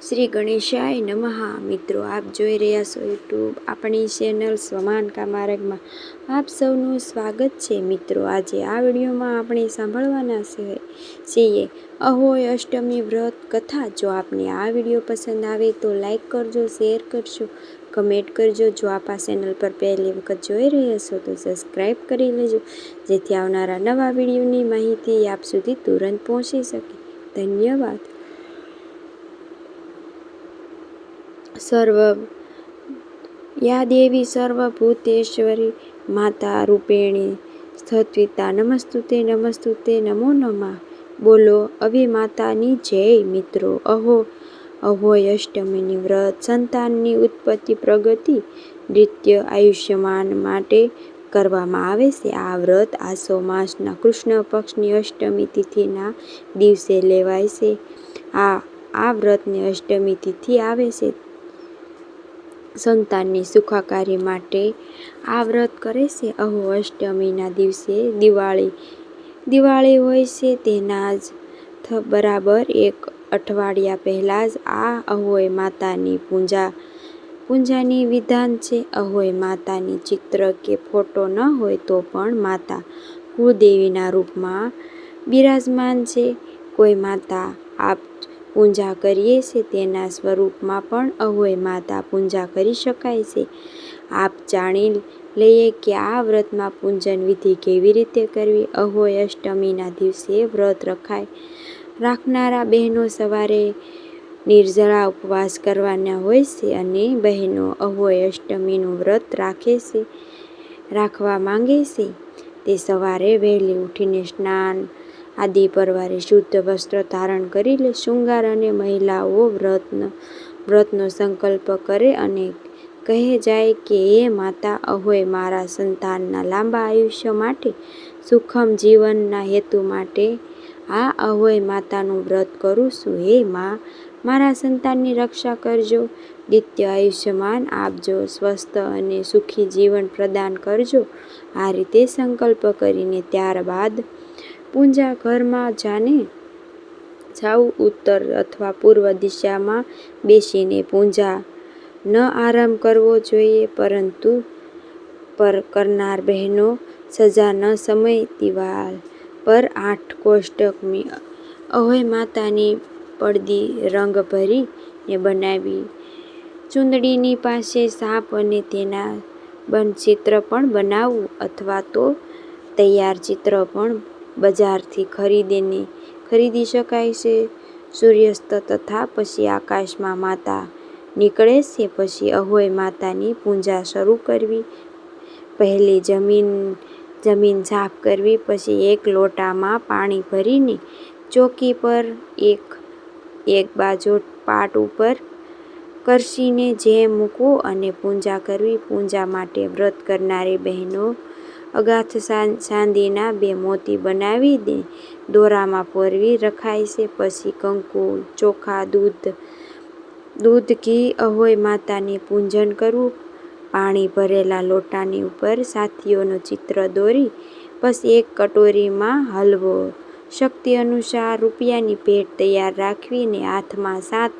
શ્રી ગણેશાય નમઃ. મિત્રો, આપ જોઈ રહ્યા છો યુટ્યુબ આપણી ચેનલ સ્વમાન કા માર્ગમાં આપ સૌનું સ્વાગત છે. મિત્રો, આજે આ વિડીયોમાં આપણે સાંભળવાના છે, છીએ અહોય અષ્ટમી વ્રત કથા. જો આપને આ વીડિયો પસંદ આવે તો લાઈક કરજો, શેર કરજો, કમેન્ટ કરજો. જો આપ આ ચેનલ પર પહેલી વખત જોઈ રહ્યા છો તો સબસ્ક્રાઈબ કરી લેજો, જેથી આવનારા નવા વિડીયોની માહિતી આપ સુધી તુરંત પહોંચી શકે. ધન્યવાદ. સર્વ યા દેવી સર્વભૂતેશ્વરી માતા રૂપેણી સ્થત્વિતા નમસ્તુતે નમસ્તુતે, નમો નમઃ. બોલો અવી માતાની જય મિત્રો. અહો અહોય અષ્ટમીની વ્રત, સંતાનની ઉત્પત્તિ, પ્રગતિ, નૃત્ય આયુષ્યમાન માટે કરવામાં આવે છે. આ વ્રત આસો માસના કૃષ્ણ પક્ષની અષ્ટમી તિથિના દિવસે લેવાય છે. આ આ વ્રતની અષ્ટમી તિથિ આવે છે. સંતાનની સુખાકારી માટે આ વ્રત કરે છે. અહો અષ્ટમીના દિવસે દિવાળી. દિવાળી હોય છે તેના જ બરાબર એક અઠવાડિયા પહેલાં જ આ અહોય માતાની પૂજા, પૂજાની વિધાન છે. અહોય માતાની ચિત્ર કે ફોટો ન હોય તો પણ માતા કુળદેવીના રૂપમાં બિરાજમાન છે. કોઈ માતા આપ પૂજા કરીએ છે તેના સ્વરૂપમાં પણ અહોય માતા પૂજા કરી શકાય છે. આપ જાણી લઈએ કે આ વ્રતમાં પૂજન વિધિ કેવી રીતે કરવી? અહોય અષ્ટમીના દિવસે વ્રત રખાય. રાખનારા બહેનો સવારે નિર્જળા ઉપવાસ કરવાના હોય છે અને બહેનો અહોય અષ્ટમીનું વ્રત રાખે છે, રાખવા માંગે છે. તે સવારે વહેલી ઉઠીને સ્નાન આદિ પરવારે શુદ્ધ વસ્ત્ર ધારણ કરી લે શૃંગાર અને મહિલાઓ વ્રતનો વ્રતનો સંકલ્પ કરે અને કહે જાય કે, હે માતા, અહોય મારા સંતાનના લાંબા આયુષ્ય માટે, સુખમ જીવનના હેતુ માટે આ અહોય માતાનું વ્રત કરું છું. હે મા, મારા સંતાનની રક્ષા કરજો. નિત્ય આયુષ્યમાન આપજો. સ્વસ્થ અને સુખી જીવન પ્રદાન કરજો. આ રીતે સંકલ્પ કરીને ત્યારબાદ પૂજા ઘરમાં જાને? જાઉં ઉત્તર અથવા પૂર્વ દિશામાં બેસીને પૂજા ન આરામ કરવો જોઈએ, પરંતુ પર કરનાર બહેનો સજા ન સમય દિવાલ પર આઠ કોષ્ટકમી અહોય માતાની પડદી રંગ ભરીને બનાવી. ચૂંદડીની પાસે સાપ અને તેના બન ચિત્ર પણ બનાવવું અથવા તો તૈયાર ચિત્ર પણ બજારથી ખરીદીને ખરીદી શકાય છે. સૂર્યાસ્ત તથા પછી આકાશમાં માતા નીકળે છે, પછી અહોય માતાની પૂજા શરૂ કરવી, પહેલી જમીન જમીન સાફ કરવી, પછી એક લોટામાં પાણી ભરીને ચોકી પર એક એક બાજુ પાટ ઉપર કરશીને જે મૂકવું અને પૂજા કરવી. પૂજા માટે વ્રત કરનારી બહેનો અગાથ ચાંદીના બે મોતી બનાવી દે. દોરામાં પોરવી રખાય છે, પછી કંકુ, ચોખા, દૂધ દૂધ ઘી, અહોય માતાને પૂજન કરવું. પાણી ભરેલા લોટાની ઉપર સાથીઓનું ચિત્ર દોરી પછી એક કટોરીમાં હલવો. શક્તિ અનુસાર રૂપિયાની ભેટ તૈયાર રાખવીને હાથમાં સાત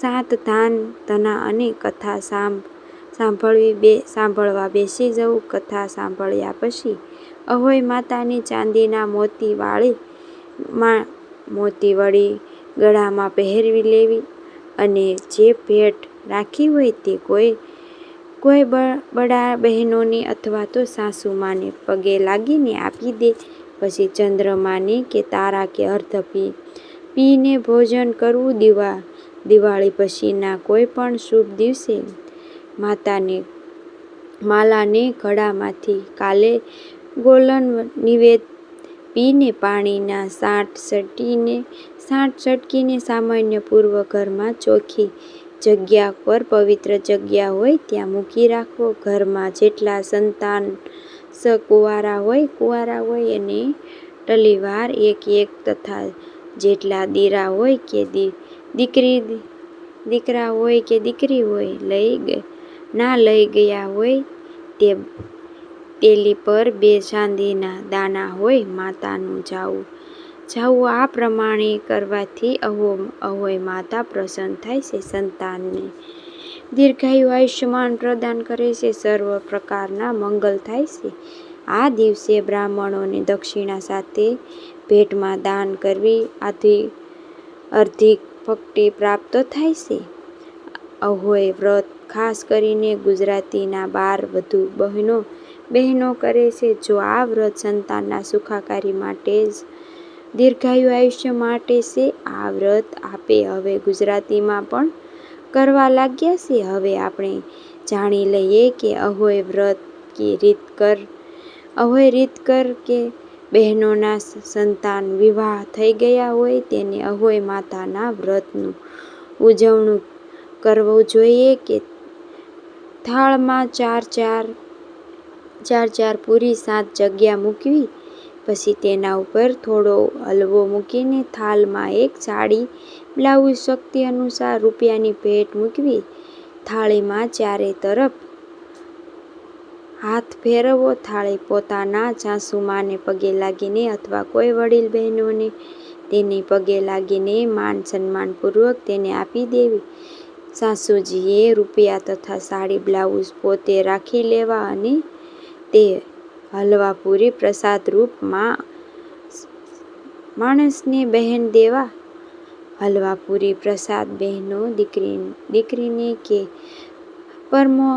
સાત ધાન, ધના અને કથા સાંભ સાંભળવી બે, સાંભળવા બેસી જવું કથા સાંભળ્યા પછી અહોય માતાની ચાંદીના મોતી વાળી માં, મોતી વળી ગળામાં પહેરવી લેવી અને જે ભેટ રાખી હોય તે કોઈ કોઈ બડા બહેનોની અથવા તો સાસુમાને પગે લાગીને આપી દે. પછી ચંદ્રમાની કે તારા કે અર્ધ પી, પીને ભોજન કરવું દિવા, દિવાળી પછીના કોઈ પણ શુભ દિવસે માતાને માલાને ઘડામાંથી કાલે ગોલન નિવેદ પીને પાણીના સાંઠ સટીને સાંઠ સટકીને સામાન્ય પૂર્વ ઘરમાં ચોખ્ખી જગ્યા પર પવિત્ર જગ્યા હોય ત્યાં મૂકી રાખવો. ઘરમાં જેટલા સંતાન સ કુંવારા હોય કુંવારા હોય એને ટલીવાર એક એક તથા જેટલા દીરા હોય કે દીકરી, દીકરા હોય કે દીકરી હોય, લઈ ના લઈ ગયા હોય તે તેલી પર બે ચાંદીના દાણા હોય માતાનું જાવું. જાવું આ પ્રમાણે કરવાથી અહો, અહોય માતા પ્રસન્ન થાય છે સંતાનને. દીર્ઘાયુ આયુષ્યમાન પ્રદાન કરે છે, સર્વ પ્રકારના મંગલ થાય છે. આ દિવસે બ્રાહ્મણોને દક્ષિણા સાથે ભેટમાં દાન કરવી આથી અર્ધિક ભક્તિ પ્રાપ્ત થાય છે. અહોય વ્રત, ખાસ કરીને ગુજરાતીના બાર વધુ બહેનો બહેનો કરે છે. જો આ વ્રત સંતાનના સુખાકારી માટે જ દીર્ઘાયુ આયુષ્ય માટે છે, આ વ્રત આપે હવે ગુજરાતીમાં પણ કરવા લાગ્યા છે. હવે આપણે જાણી લઈએ કે અહોય વ્રત કે રીત કર, અહોય રીત કર કે બહેનોના સંતાન વિવાહ થઈ ગયા હોય, તેને અહોય માતાના વ્રતનું ઉજવણું કરવું જોઈએ કે થાળમાં ચાર ચાર ચાર ચાર પૂરી સાત જગ્યા મૂકવી, પછી તેના ઉપર થોડો હલવો મૂકીને થાળમાં એક સાડી બ્લાઉઝ શક્તિ અનુસાર રૂપિયાની ભેટ મૂકવી. થાળીમાં ચારે તરફ હાથ ફેરવો, થાળી પોતાના સાસુમાને પગે લાગીને અથવા કોઈ વડીલ બહેનોને તેને પગે લાગીને માન સન્માનપૂર્વક તેને આપી દેવી. સાસુજીએ રૂપિયા તથા સાડી, બ્લાઉઝ પોતે રાખી લેવા અને તે હલવા પૂરી પ્રસાદ રૂપમાં માણસને બહેન દેવા. હલવા પૂરી પ્રસાદ બહેનો દીકરી, દીકરીને કે, પરમો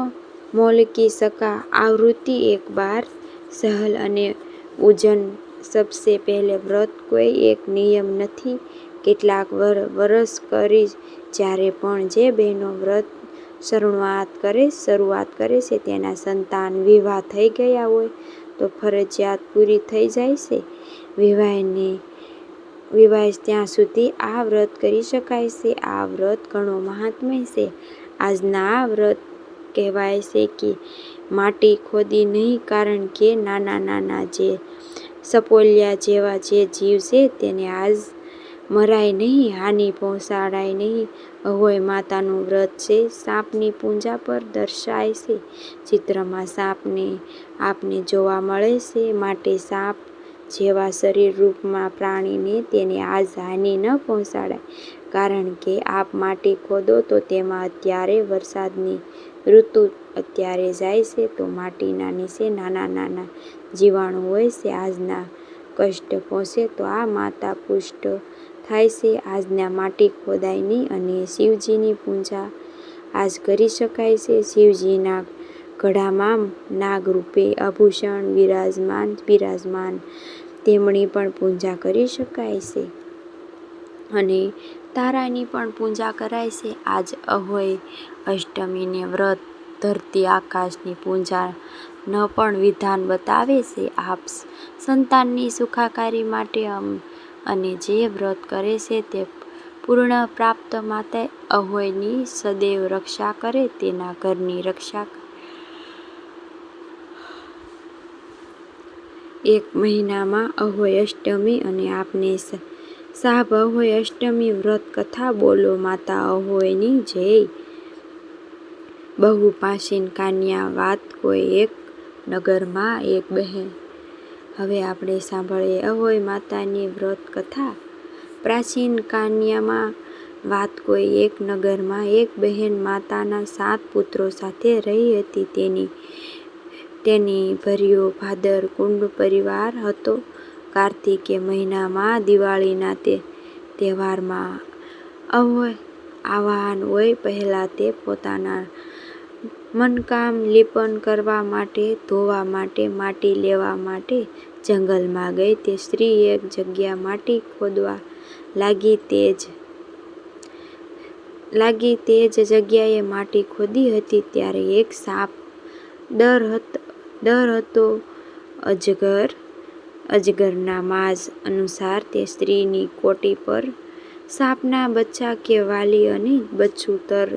મોલકી સકા આવૃત્તિ એક બાર સહલ અને ઉજન સબસે પહેલે વ્રત કોઈ એક નિયમ નથી. કેટલાક વર, વરસ કરી જ્યારે પણ જે બહેનો વ્રત શરૂઆત કરે શરૂઆત કરે છે, તેના સંતાન વિવાહ થઈ ગયા હોય, તો ફરજિયાત પૂરી થઈ જાય છે. વિવાહને, વિવાહ ત્યાં સુધી આ વ્રત કરી શકાય છે. આ વ્રત ઘણો મહાત્મ્ય છે. આજના આ વ્રત કહેવાય છે કે માટી ખોદી નહીં કારણ કે નાના નાના જે સપોલિયા જેવા જે જીવ છે, તેને આજ મરાય નહીં, હાનિ પહોંચાડાય નહીં. અહોય માતાનું વ્રત છે, સાપની પૂંજા પર દર્શાય છે. ચિત્રમાં સાપને, આપને જોવા મળે છે, માટે સાપ જેવા શરીર રૂપમાં પ્રાણીને તેને આજ હાનિ ન પહોંચાડાય. કારણ કે આપ માટી ખોદો તો તેમાં અત્યારે વરસાદની ઋતુ અત્યારે જાય છે, તો માટીના નીચે નાના નાના જીવાણુ હોય છે, આજના કષ્ટ પહોંચે તો આ માતા પુષ્ટ થાય છે. આજના માટી ખોદાઈની અને શિવજીની પૂજા આજ કરી શકાય છે. શિવજીના ઘડામાં નાગરૂપે આભૂષણ બિરાજમાન બિરાજમાન. તેમની પણ પૂજા કરી શકાય છે. અને તારાની પણ પૂજા કરાય છે. આજ અહોય અષ્ટમીને વ્રત ધરતી આકાશની પૂજા ન પણ વિધાન બતાવે છે. આપ સંતાનની સુખાકારી માટે અને જે વ્રત કરે છે તે પૂર્ણ પ્રાપ્ત માટે અહોયની સદૈવ રક્ષા કરે, તેના ઘરની રક્ષા એક મહિનામાં અહોય અષ્ટમી અને આપને સાહેબ અહોય અષ્ટમી વ્રત કથા બોલો, માતા અહોયની જય. બહુ પાસીન કાન્યા વાત કોઈ એક નગરમાં એક બહેન હવે આપણે સાંભળીએ અહોય માતાની વ્રત કથા. પ્રાચીન કાન્યામાં વાત કોઈ એક નગરમાં એક બહેન માતાના સાત પુત્રો સાથે રહી હતી. તેની તેની ભર્યો ભાદર કુંડ પરિવાર હતો. કાર્તિકે મહિનામાં દિવાળીના તે તહેવારમાં અહોય આવાહન હોય પહેલાં તે પોતાના મનકામ લેપન કરવા માટે, ધોવા માટે, માટી લેવા માટે જંગલમાં ગઈ તે સ્ત્રી એક જગ્યા માટી ખોદવા લાગી તે જ, લાગી તે જ જગ્યાએ માટી ખોદી હતી ત્યારે એક સાપ ડર હતો ડર હતો અજગર, અજગરના માઝ અનુસાર તે સ્ત્રીની કોટી પર સાપના બચ્ચા કે વાલી અને બચ્છું તર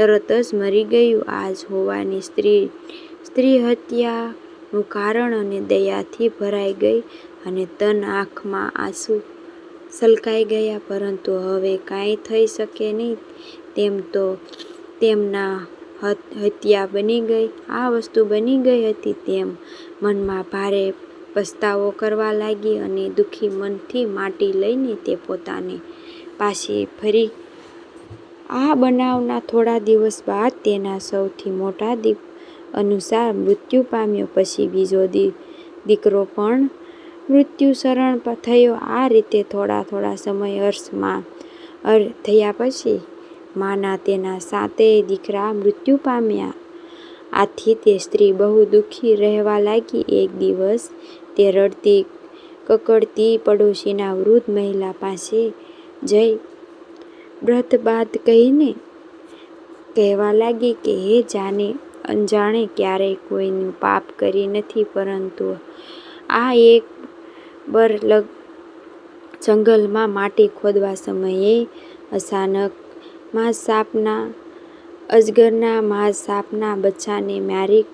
તરત જ મરી ગયું. આજ હોવાની સ્ત્રી સ્ત્રી હત્યાનું કારણ અને દયાથી ભરાઈ ગઈ અને તન આંખમાં આંસુ સલકાઈ ગયા. પરંતુ હવે કાંઈ થઈ શકે નહીં. તેમ તો તેમના હત્યા બની ગઈ. આ વસ્તુ બની ગઈ હતી તેમ મનમાં ભારે પસ્તાવો કરવા લાગી અને દુઃખી મનથી માટી લઈને તે પોતાને પાછી ફરી. આ બનાવના થોડા દિવસ બાદ તેના સૌથી મોટા દીક અનુસાર મૃત્યુ પામ્યો. પછી બીજો દીકરો પણ મૃત્યુ શરણ થયો. આ રીતે થોડા થોડા સમય અરસમાં થયા પછી માના તેના સાતેય દીકરા મૃત્યુ પામ્યા. આથી તે સ્ત્રી બહુ દુઃખી રહેવા લાગી. એક દિવસ તે રડતી, કકડતી પડોશીના વૃદ્ધ મહિલા પાસે જઈ બર્દબાદ કહીને કહેવા લાગી કે, હે જાને અંજાણે ક્યારેય કોઈનું પાપ કરી નથી, પરંતુ આ એક બર જંગલમાં માટી ખોદવા સમયે અચાનક મહાસાપના, અજગરના મહાસાપના બચ્ચાને મારી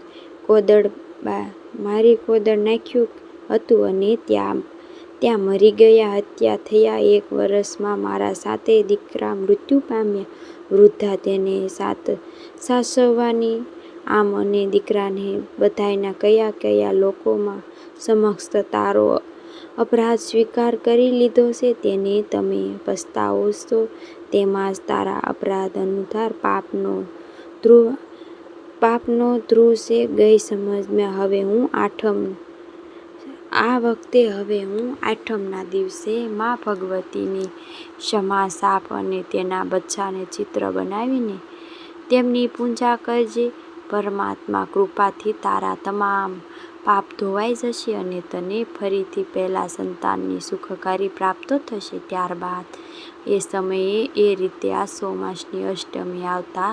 કોદળ નાખ્યું હતું અને ત્યાં મરી ગયા. હત્યા થયા એક વર્ષમાં મારા સાતેય દીકરા મૃત્યુ પામ્યા. વૃદ્ધા તેને સાચવવાની આમ અને દીકરાને બધાયના કયા કયા લોકોમાં સમક્ષ તારો અપરાધ સ્વીકાર કરી લીધો છે તેને તમે પસ્તાવો છો તેમાં જ તારા અપરાધ અનુસાર પાપનો ધ્રુવ છે. ગઈ સમજમાં હવે હું આઠમ આ વખતે હવે હું આઠમના દિવસે મા ભગવતીની ક્ષમા સાપ અને તેના બચ્ચાને ચિત્ર બનાવીને તેમની પૂજા કરજે. પરમાત્મા કૃપાથી તારા તમામ પાપ ધોવાઈ જશે અને તને ફરીથી પહેલાં સંતાનની સુખકારી પ્રાપ્ત થશે. ત્યારબાદ એ સમયે એ રીતે આસો માસની અષ્ટમી આવતા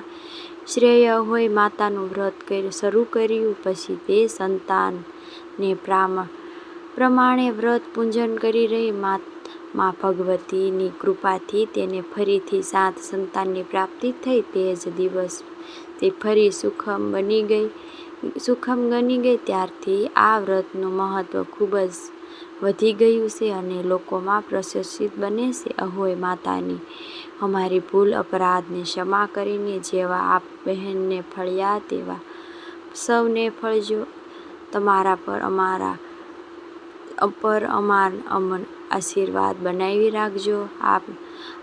શ્રેય હોય માતાનું વ્રત શરૂ કર્યું. પછી તે સંતાને પ્રમાણે વ્રત પૂજન કરી રહી. મા ભગવતીની કૃપાથી તેને ફરીથી સાત સંતાનની પ્રાપ્તિ થઈ. તે જ દિવસ તે ફરી સુખમ બની ગઈ. સુખમ ગણી ગઈ ત્યારથી આ વ્રતનું મહત્વ ખૂબ જ વધી ગયું છે અને લોકોમાં પ્રશંસિત બને છે. અહોય માતાની, અમારી ભૂલ અપરાધને ક્ષમા કરીને જેવા આપ બહેનને ફળ્યા તેવા સૌને ફળજો. તમારા પર અમર આશીર્વાદ બનાવી રાખજો. આપ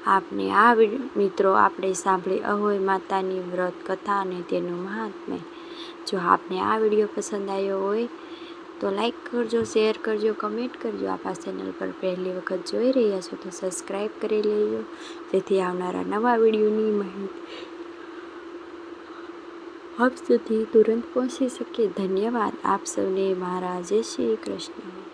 આપને આ મિત્રો આપણે સાંભળી અહોય માતાની વ્રત કથા અને તેનું મહાત્મ્ય. જો આપને આ વીડિયો પસંદ આવ્યો હોય તો લાઈક કરજો, શેર કરજો, કમેન્ટ કરજો. આપ આ ચેનલ પર પહેલી વખત જોઈ રહ્યા છો તો સબસ્ક્રાઈબ કરી લેજો જેથી આવનારા નવા વિડીયોની માહિતી આપ સુધી તુરંત પહોંચી શકે. ધન્યવાદ. આપ સૌને મારા જય શ્રી કૃષ્ણ.